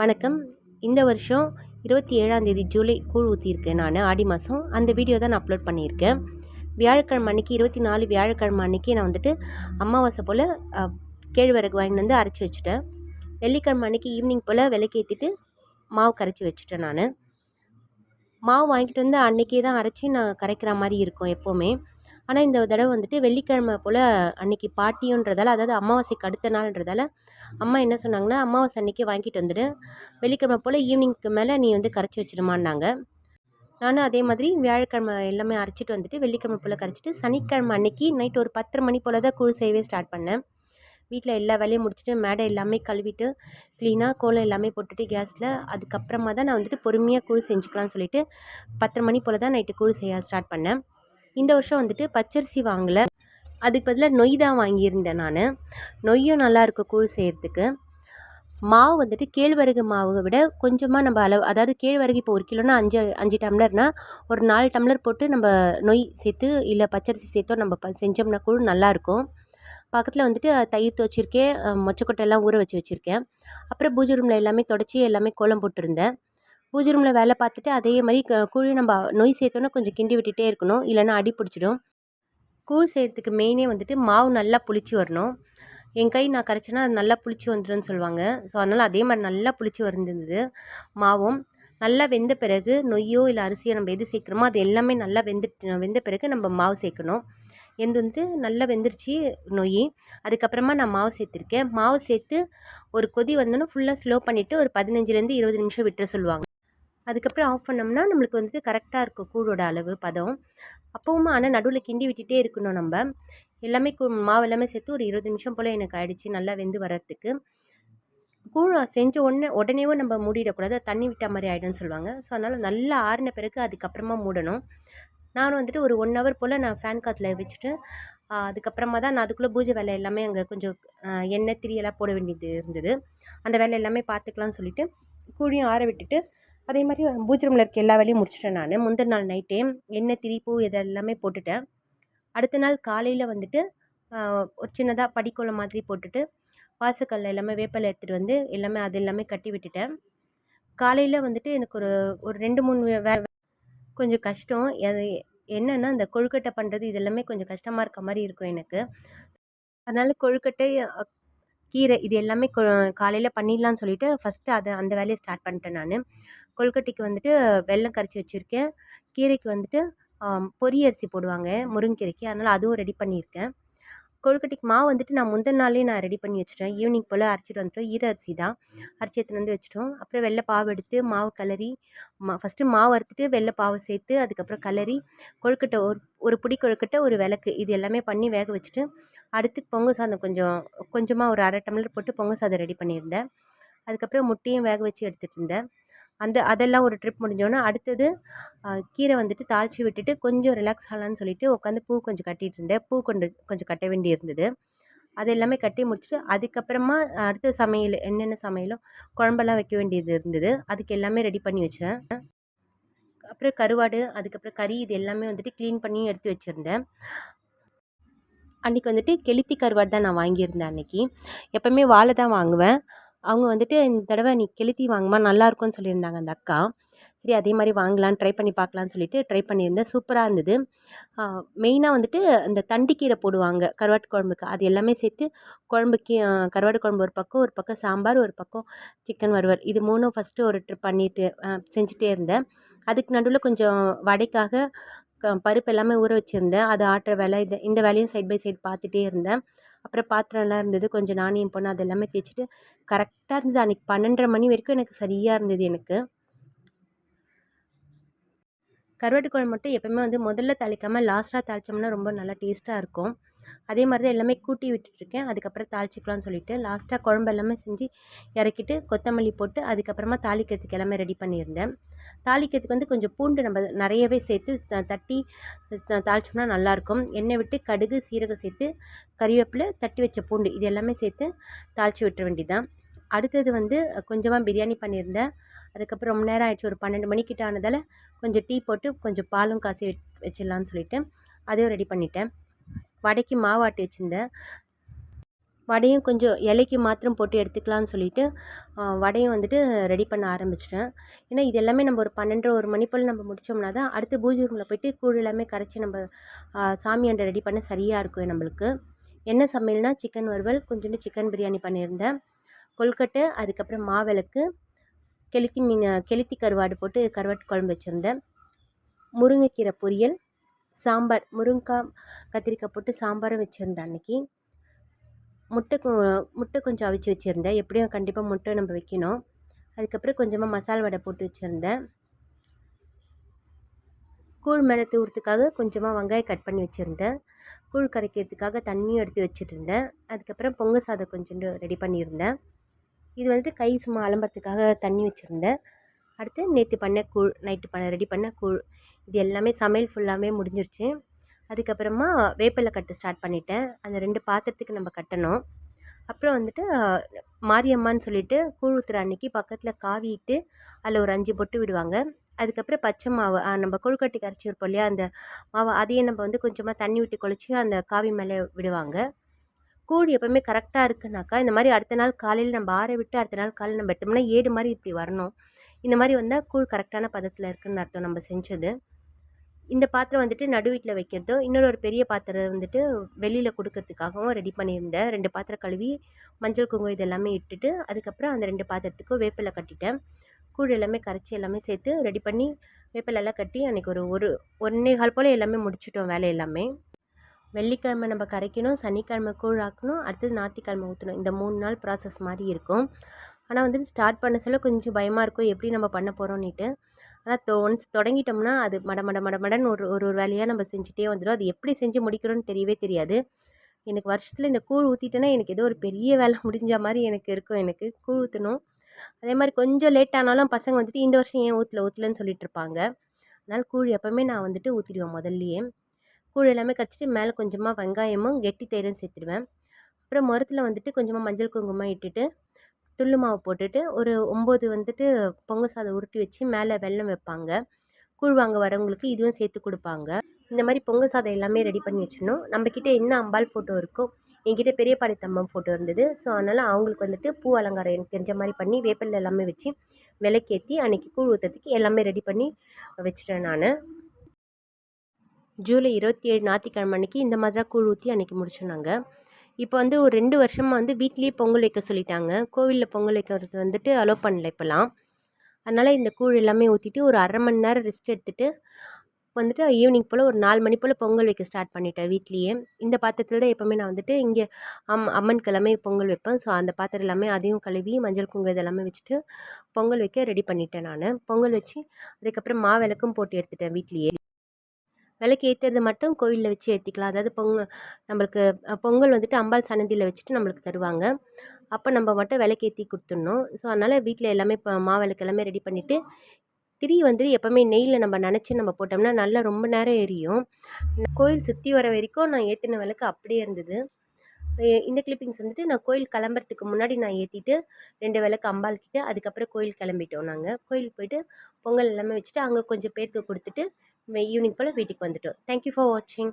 வணக்கம். இந்த வருஷம் இருபத்தி ஏழாந்தேதி ஜூலை கூழ் ஊற்றியிருக்கேன் நான் ஆடி மாதம் அந்த வீடியோ தான் நான் அப்லோட் பண்ணியிருக்கேன். வியாழக்கிழமை அன்றைக்கி இருபத்தி நாலு வியாழக்கிழமை அன்றைக்கி நான் வந்துட்டு அமாவாசை போல் கேழ்வரகு வாங்கிட்டு வந்து அரைச்சி வச்சுட்டேன். வெள்ளிக்கிழமை அன்றைக்கி ஈவினிங் போல் விளக்கேற்றிட்டு மாவு கரைச்சி வச்சுட்டேன் நான். மாவு வாங்கிட்டு வந்து அன்றைக்கே தான் அரைச்சி நான் கரைக்கிற மாதிரி இருக்கும் எப்போவுமே. ஆனால் இந்த தடவை வந்துட்டு வெள்ளிக்கிழமை போல் அன்றைக்கி பாட்டியுன்றதால அதாவது அமாவாசைக்கு அடுத்த நாள்ன்றதால அம்மா என்ன சொன்னாங்கன்னா அமாவாசை அன்றைக்கி வாங்கிட்டு வந்துடு. வெள்ளிக்கிழமை போல் ஈவினிங்க்கு மேலே நீ வந்து கரைச்சி வச்சிடுமான்னாங்க நானும் அதே மாதிரி வியாழக்கிழமை எல்லாமே அரைச்சிட்டு வந்துட்டு வெள்ளிக்கிழமை போல் கரைச்சிட்டு சனிக்கிழமை அன்றைக்கி நைட் ஒரு பத்தரை மணி போல் தான் கூழ் செய்யவே ஸ்டார்ட் பண்ணேன். வீட்டில் எல்லா வேலையும் முடிச்சுட்டு மேடை எல்லாமே கழுவிட்டு க்ளீனாக கோலம் எல்லாமே போட்டுட்டு கேஸில் அதுக்கப்புறமா தான் நான் வந்துட்டு பொறுமையாக கூழ் செஞ்சுக்கலாம்னு சொல்லிட்டு பத்தரை மணி போல் தான் நைட்டு கூழ் செய்ய ஸ்டார்ட் பண்ணேன். இந்த வருஷம் வந்துட்டு பச்சரிசி வாங்கலை. அதுக்கு பதிலாக நொய் தான் வாங்கியிருந்தேன் நான். நொய்யும் நல்லாயிருக்கும் கூழ் செய்கிறதுக்கு மாவு வந்துட்டு கேழ்வரகு மாவை விட கொஞ்சமாக நம்ம அளவு அதாவது கேழ்வரகு இப்போ ஒரு கிலோனா அஞ்சு அஞ்சு டம்ளர்னால் ஒரு நாலு டம்ளர் போட்டு நம்ம நொய் சேர்த்து இல்லை பச்சரிசி சேர்த்தோ நம்ம ப செஞ்சோம்னா கூழ் நல்லாயிருக்கும் பக்கத்தில் வந்துட்டு தயிர் துவச்சிருக்கேன் மொச்சக்கொட்டையெல்லாம் ஊற வச்சு வச்சுருக்கேன். அப்புறம் பூஜை ரூமில் எல்லாமே தொடச்சி எல்லாமே கோலம் போட்டிருந்தேன். பூஜை ரூமில் வேலை பார்த்துட்டு அதே மாதிரி கூழ் நம்ம நொய் சேர்த்தோன்னா கொஞ்சம் கிண்டி விட்டுட்டே இருக்கணும். இல்லைன்னா அடி பிடிச்சிடும். கூழ் செய்கிறதுக்கு மெயினே வந்துட்டு மாவு நல்லா புளிச்சு வரணும். என் கை நான் கரைச்சேன்னா அது நல்லா புளிச்சு வந்துடும்னு சொல்லுவாங்க. ஸோ அதனால் அதே மாதிரி நல்லா புளிச்சு வந்துருந்தது மாவும். நல்லா வெந்த பிறகு நொய்யோ இல்லை அரிசியோ நம்ம எது சேர்க்குறோமோ அது எல்லாமே நல்லா வெந்துட்டு வெந்த பிறகு நம்ம மாவு சேர்க்கணும். எந்த வந்து நல்லா வெந்துருச்சு நொய். அதுக்கப்புறமா நான் மாவு சேர்த்துருக்கேன். மாவு சேர்த்து ஒரு கொதி வந்தோன்னே ஃபுல்லாக ஸ்லோ பண்ணிவிட்டு ஒரு பதினஞ்சுலேருந்து இருபது நிமிஷம் விட்டுற சொல்லுவாங்க. அதுக்கப்புறம் ஆஃப் பண்ணோம்னா நம்மளுக்கு வந்துட்டு கரெக்டாக இருக்கும் கூழோட அளவு பதம். அப்பவும் ஆனால் நடுவில் கிண்டி விட்டுட்டே இருக்கணும் நம்ம. எல்லாமே மாவு எல்லாமே சேர்த்து ஒரு இருபது நிமிஷம் போல் எனக்கு ஆயிடுச்சு நல்லா வெந்து வர்றதுக்கு. கூழ் செஞ்ச உடனே உடனேவும் நம்ம மூடிடக்கூடாது தண்ணி விட்ட மாதிரி ஆகிடும்னு சொல்லுவாங்க. ஸோ அதனால் நல்லா ஆறின பிறகு அதுக்கப்புறமா மூடணும். நானும் வந்துட்டு ஒரு ஒன் ஹவர் போல் நான் ஃபேன் காற்றுல வச்சுட்டு அதுக்கப்புறமா தான் நான் அதுக்குள்ளே பூஜை வேலை எல்லாமே அங்கே கொஞ்சம் எண்ணெய் திரியெல்லாம் போட வேண்டியது இருந்தது. அந்த வேலை எல்லாமே பார்த்துக்கலாம்னு சொல்லிவிட்டு கூழியும் ஆற விட்டுட்டு அதே மாதிரி பூஜை ரூமில் இருக்க எல்லா வேலையும் முடிச்சிட்டேன் நான். முந்தின நாள் நைட்டே எண்ணெய் திரி பூ இதெல்லாமே போட்டுட்டேன். அடுத்த நாள் காலையில் வந்துட்டு ஒரு சின்னதாக படிக்கோலம் மாதிரி போட்டுட்டு வாசக்கல்ல எல்லாமே வேப்பிலை எடுத்துகிட்டு வந்து எல்லாமே அது எல்லாமே கட்டி விட்டுட்டேன். காலையில் வந்துட்டு எனக்கு ஒரு ஒரு ரெண்டு மூணு வே கொஞ்சம் கஷ்டம். அது என்னென்னா இந்த கொழுக்கட்டை பண்ணுறது இது எல்லாமே கொஞ்சம் கஷ்டமாக இருக்க மாதிரி இருக்கும் எனக்கு. அதனால் கொழுக்கட்டை கீரை இது எல்லாமே கொ காலையில் பண்ணிடலான்னு சொல்லிட்டு ஃபஸ்ட்டு அதை அந்த வேலையை ஸ்டார்ட் பண்ணிட்டேன் நான். கொழுக்கட்டைக்கு வந்துட்டு வெல்லம் கரைச்சி வச்சுருக்கேன். கீரைக்கு வந்துட்டு பொரி அரிசி போடுவாங்க முருங்கீரைக்கு. அதனால் அதுவும் ரெடி பண்ணியிருக்கேன். கொழுக்கட்டைக்கு மாவு வந்துட்டு நான் முந்தின நாளே நான் ரெடி பண்ணி வச்சுட்டேன். ஈவினிங் போல் அரைச்சிட்டு வந்துட்டோம். ஈர அரிசி தான். அரைச்சி எடுத்துகிட்டு வந்து வச்சுட்டோம். அப்புறம் வெள்ளை பாவு எடுத்து மாவு கலரி மா ஃபஸ்ட்டு மாவு அறுத்துட்டு வெள்ளை பாவை சேர்த்து அதுக்கப்புறம் கலரி கொழுக்கட்டை ஒரு ஒரு பிடி கொழுக்கட்டை ஒரு விளக்கு இது எல்லாமே பண்ணி வேக வச்சுட்டு அடுத்து பொங்கல் சாதம் கொஞ்சம் கொஞ்சமாக ஒரு அரை டம்ளர் போட்டு பொங்கல் சாதம் ரெடி பண்ணியிருந்தேன். அதுக்கப்புறம் முட்டையும் வேக வச்சு எடுத்துகிட்டு இருந்தேன். அந்த அதெல்லாம் ஒரு ட்ரிப் முடிஞ்சோன்னே அடுத்தது கீரை வந்துட்டு தாளித்து விட்டுட்டு கொஞ்சம் ரிலாக்ஸ் ஆகலான்னு சொல்லிட்டு உட்காந்து பூ கொஞ்சம் கட்டிகிட்டு இருந்தேன். பூ கொண்டு கொஞ்சம் கட்ட வேண்டி இருந்தது. அது எல்லாமே கட்டி முடிச்சுட்டு அதுக்கப்புறமா அடுத்த சமையல் என்னென்ன சமையலோ குழம்பெல்லாம் வைக்க வேண்டியது இருந்தது. அதுக்கு எல்லாமே ரெடி பண்ணி வச்சேன். அப்புறம் கருவாடு அதுக்கப்புறம் கறி இது எல்லாமே வந்துட்டு க்ளீன் பண்ணி எடுத்து வச்சுருந்தேன். அன்றைக்கி வந்துட்டு கெளுத்தி கருவாடு தான் நான் வாங்கியிருந்தேன் அன்றைக்கி எப்போவுமே வாழை தான் வாங்குவேன். அவங்க வந்துட்டு இந்த தடவை நீ கெளுத்தி வாங்குமா நல்லாயிருக்கும்னு சொல்லியிருந்தாங்க அந்த அக்கா. சரி அதே மாதிரி வாங்கலாம் ட்ரை பண்ணி பார்க்கலான்னு சொல்லிட்டு ட்ரை பண்ணியிருந்தேன். சூப்பராக இருந்தது. மெயினாக வந்துட்டு அந்த தண்டிக்கீரை போடுவாங்க கருவாட்டு குழம்புக்கு. அது எல்லாமே சேர்த்து குழம்புக்கு கருவாட்டு குழம்பு ஒரு பக்கம் ஒரு பக்கம் சாம்பார் ஒரு பக்கம் சிக்கன் வறுவல். இது மூணும் ஃபஸ்ட்டு ஒரு ட்ரிப் பண்ணிட்டு செஞ்சுட்டே இருந்தேன். அதுக்கு நடுவில் கொஞ்சம் வடைக்காக பருப்பு எல்லாமே ஊற வச்சுருந்தேன். அது ஆட்டுற வேலை இது இந்த வேலையும் சைட் பை சைட் பார்த்துட்டே இருந்தேன். அப்புறம் பாத்திரம்லாம் இருந்தது. கொஞ்சம் நானும் என் பொண்ணு அது எல்லாமே தேய்ச்சிட்டு கரெக்டாக இருந்தது. அன்றைக்கி பன்னெண்டரை மணி வரைக்கும் எனக்கு சரியாக இருந்தது எனக்கு. கருவாட்டு குழம்பு மட்டும் எப்போயுமே வந்து முதல்ல தாளிக்காமல் லாஸ்ட்டாக தாளித்தோம்னா ரொம்ப நல்லா டேஸ்ட்டாக இருக்கும். அதே மாதிரி தான் எல்லாமே கூட்டி விட்டுட்ருக்கேன். அதுக்கப்புறம் தாளிச்சிக்கலாம்னு சொல்லிவிட்டு லாஸ்ட்டாக குழம்பு எல்லாமே செஞ்சு இறக்கிட்டு கொத்தமல்லி போட்டு அதுக்கப்புறமா தாளிக்கிறதுக்கு எல்லாமே ரெடி பண்ணியிருந்தேன். தாளிக்கிறதுக்கு வந்து கொஞ்சம் பூண்டு நம்ம நிறையவே சேர்த்து த தட்டி தாளிச்சோம்னா நல்லாயிருக்கும். எண்ணெய் விட்டு கடுகு சீரகம் சேர்த்து கறிவேப்பிலை தட்டி வச்ச பூண்டு இது எல்லாமே சேர்த்து தாளித்து விட்டுற வேண்டியதான் அடுத்தது வந்து கொஞ்சமாக பிரியாணி பண்ணியிருந்தேன். அதுக்கப்புறம் ரொம்ப நேரம் ஆயிடுச்சு. ஒரு பன்னெண்டு மணிக்கிட்ட ஆனதால் கொஞ்சம் டீ போட்டு கொஞ்சம் பாலும் காசி வச்சிடலான்னு சொல்லிவிட்டு அதையும் ரெடி பண்ணிட்டேன். வடைக்கு மாவாட்டி வச்சுருந்தேன். வடையும் கொஞ்சம் இலைக்கு மாத்திரம் போட்டு எடுத்துக்கலாம்னு சொல்லிட்டு வடையும் வந்துட்டு ரெடி பண்ண ஆரம்பிச்சிட்டேன். ஏன்னா இது எல்லாமே நம்ம ஒரு பன்னெண்டரை ஒரு மணி போல் நம்ம முடித்தோம்னா தான் அடுத்து பூஜை ரூமில் போயிட்டு கூழ் எல்லாமே கரைச்சி நம்ம சாமியாண்டை ரெடி பண்ண சரியாக இருக்கும் நம்மளுக்கு. என்ன சமையல்னால் சிக்கன் வறுவல் கொஞ்சோண்டு சிக்கன் பிரியாணி பண்ணியிருந்தேன். கொல்கட்டை அதுக்கப்புறம் மாவிளக்கு கெளுத்தி மீன் கெளுத்தி கருவாடு போட்டு கருவாட்டு குழம்பு வச்சுருந்தேன். முருங்கைக்கீரை பொரியல் சாம்பார் முருங்கைக்காய் கத்திரிக்காய் போட்டு சாம்பாரும் வச்சுருந்தேன் அன்றைக்கி முட்டை முட்டை கொஞ்சம் அவிச்சு வச்சுருந்தேன். எப்படியும் கண்டிப்பாக முட்டை நம்ம வைக்கணும். அதுக்கப்புறம் கொஞ்சமாக மசால் வடை போட்டு வச்சுருந்தேன். கூழ் மேலே தூரத்துக்காக கொஞ்சமாக வெங்காயம் கட் பண்ணி வச்சுருந்தேன். கூழ் கரைக்கிறதுக்காக தண்ணியும் எடுத்து வச்சுட்டு இருந்தேன் அதுக்கப்புறம் பொங்கல் சாதம் கொஞ்சோண்டு ரெடி பண்ணியிருந்தேன். இது வந்துட்டு கை சும்மா அலம்புறதுக்காக தண்ணி வச்சுருந்தேன். அடுத்து நேற்று பண்ண கூழ் நைட்டு பண்ண ரெடி பண்ண கூழ். இது எல்லாமே சமையல் ஃபுல்லாமே முடிஞ்சிருச்சு. அதுக்கப்புறமா வேப்பிலை கட்டு ஸ்டார்ட் பண்ணிட்டேன். அந்த ரெண்டு பாத்திரத்துக்கு நம்ம கட்டணும். அப்புறம் வந்துட்டு மாரியம்மான்னு சொல்லிட்டு கூழ் ஊற்றுற அன்னைக்கு பக்கத்தில் காவிட்டு அதில் ஒரு அஞ்சு பொட்டு விடுவாங்க. அதுக்கப்புறம் பச்சை மாவு நம்ம கொழுக்கட்டி அரைச்சி வைப்போம் இல்லையா அந்த மாவை அதையே நம்ம வந்து கொஞ்சமாக தண்ணி விட்டு குழச்சி அந்த காவி மேலே விடுவாங்க. கூழ் எப்போவுமே கரெக்டாக இருக்குனாக்கா இந்த மாதிரி அடுத்த நாள் காலையில் நம்ம ஆற விட்டு அடுத்த நாள் காலையில் நம்ம எடுத்தோம்னா ஏடு மாதிரி இப்படி வரணும். இந்த மாதிரி வந்தால் கூழ் கரெக்டான பதத்தில் இருக்குதுன்னு அர்த்தம் நம்ம செஞ்சது. இந்த பாத்திரம் வந்துட்டு நடு வீட்டில் வைக்கிறதும் இன்னொரு ஒரு பெரிய பாத்திரம் வந்துட்டு வெளியில் கொடுக்கறதுக்காகவும் ரெடி பண்ணியிருந்தேன். ரெண்டு பாத்திரம் கழுவி மஞ்சள் குங்குமம் இது எல்லாமே இட்டுட்டு அதுக்கப்புறம் அந்த ரெண்டு பாத்திரத்துக்கும் வேப்பிலை கட்டிட்டேன். கூழ் எல்லாமே கரைச்சி எல்லாமே சேர்த்து ரெடி பண்ணி வேப்பிலெல்லாம் கட்டி அன்றைக்கி ஒரு ஒரு ஒன்றே கால் போல் எல்லாமே முடிச்சிட்டோம் வேலை எல்லாமே. வெள்ளிக்கிழமை நம்ம கரைக்கணும் சனிக்கிழமை கூழ் ஆக்கணும் அடுத்தது ஞாத்திக்கிழமை ஊற்றணும் இந்த மூணு நாள் ப்ராசஸ் மாதிரி இருக்கும். ஆனால் வந்துட்டு ஸ்டார்ட் பண்ண சொல்ல கொஞ்சம் பயமாக இருக்கும் எப்படி நம்ம பண்ண போகிறோன்னிட்டு ஆனால் ஒன்ஸ் தொடங்கிட்டோம்னா அது மட மட மட மடன்னு ஒரு ஒரு ஒரு வேலையாக நம்ம செஞ்சுட்டே வந்துடும் அது எப்படி செஞ்சு முடிக்கிறோன்னு தெரியவே தெரியாது. எனக்கு வருஷத்தில் இந்த கூழ் ஊற்றிட்டேன்னா எனக்கு ஏதோ ஒரு பெரிய வேலை முடிஞ்ச மாதிரி எனக்கு இருக்கும். எனக்கு கூழ் ஊற்றணும் அதே மாதிரி கொஞ்சம் லேட் ஆனாலும் பசங்க வந்துட்டு இந்த வருஷம் ஏன் ஊற்றல ஊற்றலன்னு சொல்லிட்டு இருப்பாங்க. அதனால் கூழ் எப்போவுமே நான் வந்துட்டு ஊற்றிடுவேன் முதல்லையே. கூழ் எல்லாமே கரைச்சிட்டு மேலே கொஞ்சமாக வெங்காயமும் கெட்டி தயிரும் சேர்த்துடுவேன். அப்புறம் மரத்தில் வந்துட்டு கொஞ்சமாக மஞ்சள் குங்குமம் இட்டுட்டு துள்ளு மாவு போட்டுட்டு ஒரு ஒம்பது வந்துட்டு பொங்கல் சாதம் உருட்டி வச்சு மேலே வெல்லம் வைப்பாங்க. கூழ் வாங்க வரவங்களுக்கு இதுவும் சேர்த்து கொடுப்பாங்க. இந்த மாதிரி பொங்கல் சாதம் எல்லாமே ரெடி பண்ணி வச்சிடணும். நம்மக்கிட்ட என்ன அம்பாள் ஃபோட்டோ இருக்கோ என்கிட்ட பெரிய பாளையத்தம்மன் ஃபோட்டோ இருந்தது. ஸோ அதனால் அவங்களுக்கு வந்துட்டு பூ அலங்காரம் எனக்கு தெரிஞ்ச மாதிரி பண்ணி வேப்பில் எல்லாமே வச்சு விளக்கேற்றி அன்றைக்கி கூழ் ஊற்றுறதுக்கு எல்லாமே ரெடி பண்ணி வச்சுட்டேன் நான். ஜூலை இருபத்தி ஏழு ஞாயிற்றுக்கிழமை அன்றைக்கி இந்த மாதிரி தான் கூழ் ஊற்றி அன்றைக்கி முடிச்சோம் இப்போ வந்து ஒரு ரெண்டு வருஷமாக வந்து வீட்லேயே பொங்கல் வைக்க சொல்லிட்டாங்க. கோவிலில் பொங்கல் வைக்கிறது வந்துட்டு அலோவ் பண்ணல இப்போலாம் அதனால் இந்த கூழ் எல்லாமே ஊற்றிட்டு ஒரு அரை மணி நேரம் ரெஸ்ட் எடுத்துகிட்டு வந்துட்டு ஈவினிங் போல் ஒரு நாலு மணி போல் பொங்கல் வைக்க ஸ்டார்ட் பண்ணிட்டேன் வீட்லேயே. இந்த பாத்திரத்தில் தான் எப்போவுமே நான் வந்துட்டு இங்கே அம் அம்மனுக்கு எல்லாமே பொங்கல் வைப்பேன். ஸோ அந்த பாத்திரம் எல்லாமே அதையும் கழுவி மஞ்சள் குங்கு இதெல்லாமே வச்சுட்டு பொங்கல் வைக்க ரெடி பண்ணிட்டேன் நான். பொங்கல் வச்சு அதுக்கப்புறம் மாவிளக்கும் போட்டு எடுத்துட்டேன் வீட்லேயே. விளக்கு ஏற்றுறது மட்டும் கோவிலில் வச்சு ஏற்றிக்கலாம் அதாவது பொங்கல் நம்மளுக்கு பொங்கல் வந்துட்டு அம்பாள் சன்னதியில் வச்சுட்டு நம்மளுக்கு தருவாங்க. அப்போ நம்ம மட்டும் விளக்கு ஏற்றி கொடுத்துடணும். ஸோ அதனால் வீட்டில் எல்லாமே இப்போ மாவிளக்கு எல்லாமே ரெடி பண்ணிவிட்டு திரி வந்து எப்போவுமே நெய்யில் நம்ம நினச்சி நம்ம போட்டோம்னா நல்லா ரொம்ப நேரம் எரியும். கோயில் சுற்றி வர வரைக்கும் நான் ஏற்றின விளக்கு அப்படியே இருந்தது. இந்த கிளிப்பிங்ஸ் வந்துட்டு நான் கோயில் கிளம்புறதுக்கு முன்னாடி நான் ஏற்றிட்டு ரெண்டு விளக்கு அம்பாள் அதுக்கப்புறம் கோயில் கிளம்பிட்டோம் நாங்கள் கோயிலுக்கு போயிட்டு பொங்கல் எல்லாமே வச்சுட்டு அங்கே கொஞ்சம் பேருக்கு கொடுத்துட்டு ஈவினிங் போல் வீட்டுக்கு வந்துட்டோம். தேங்க்யூ ஃபார் வாட்சிங்